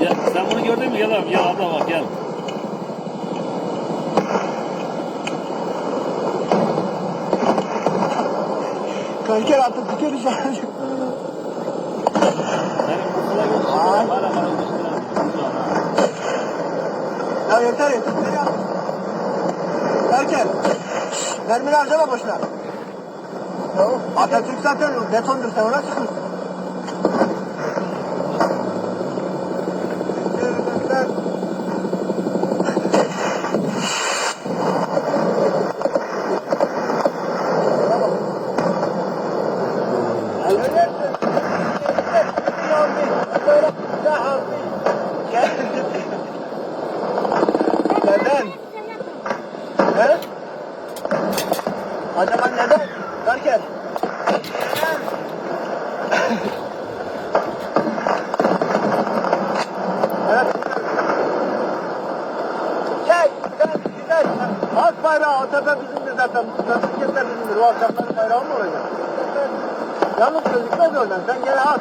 Ya sen bunu gördün mü? Gel abi ya abla bak gel. Kalker artık tutuyor dışarı. Ya yeter yeter. Kalker. Mermini harcama boşuna. Atatürk zaten betondur sen ona çıkmışsın. Neden? He? Acaba neden? Derken? evet. Çek, sen güzel. Halk bayrağı, tepe bizimdir zaten. Memleketler bizimdir. O akşamların bayrağı mı olacak? Yalnız gözükmez oradan. Sen gene at.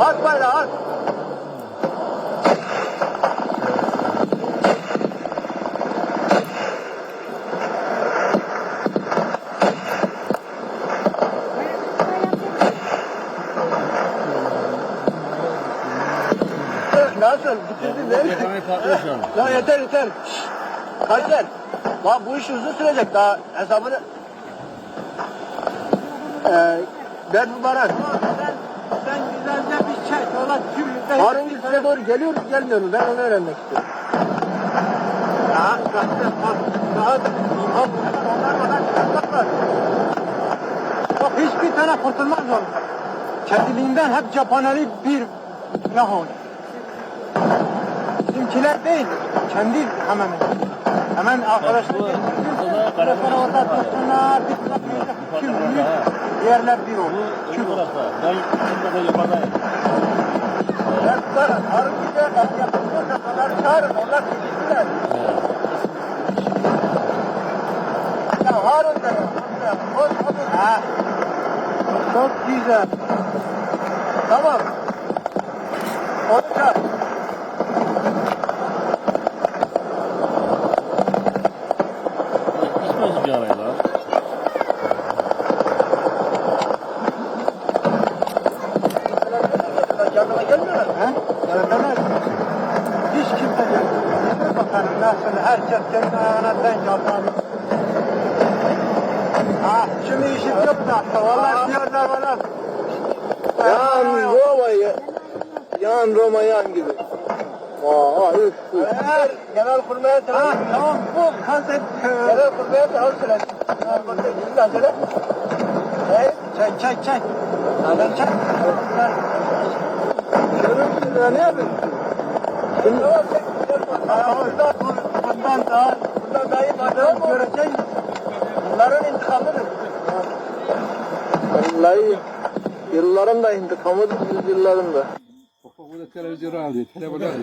At bayrağı at. Nasıl? Bitirdin değil mi? Yakalamayı patlıyor şu an. Ya yeter yeter. Kaçer. Lan bu iş uzun sürecek daha hesabını. Ee, ben mübarek. Sen, sen güzelce bir çek. Ola cümle. Harun size doğru geliyoruz gelmiyoruz. Ben onu öğrenmek istiyorum. Ya zaten bak. Daha imam onlar kadar çıkartmak Bak hiçbir tane kurtulmaz oğlum. Kendiliğinden hep cephaneli bir yahut. Bizimkiler değil. Kendi hemen. Hemen arkadaşlar bu- geçirdi. bu da Telefon Karadeniz orada tutsunlar. Farklı büyük? ha. Diğerler bir olur. olur? tarafta. Ben şimdi de yukarıdayım. Ben tutarım. Harun gider. Ben yapıyorsa kadar çağırın. Onlar çekiştiler. Ya Harun da ya. Hoş bulduk. Ha. Çok güzel. Tamam. Onu çağır. İçmez bir arayı lan. Yardıma gelmiyorlar. He? Geldiler. Hiç kimse gelmedi. Bakalım nasıl herkes kendi ayağına denk aldı. Ha, şimdi işit yok da. Vallahi diyorlar bana. Yan Roma ya. Yan Roma yan gibi. Üf. Eğer genel kurmaya selam. tamam bu hazret. Genel kurmaya selam söyle. Bakın güzel söyle. Hey, Çek çek çek. hadi çek. Şunun ne yapıyorsun? Şimdi var? Bundan, bundan daha, bundan daha iyi madem? Görecek Bunların intikamıdır. Vallahi yılların da intikamıdır, yüzyılların da. Погода це розірали, треба далі.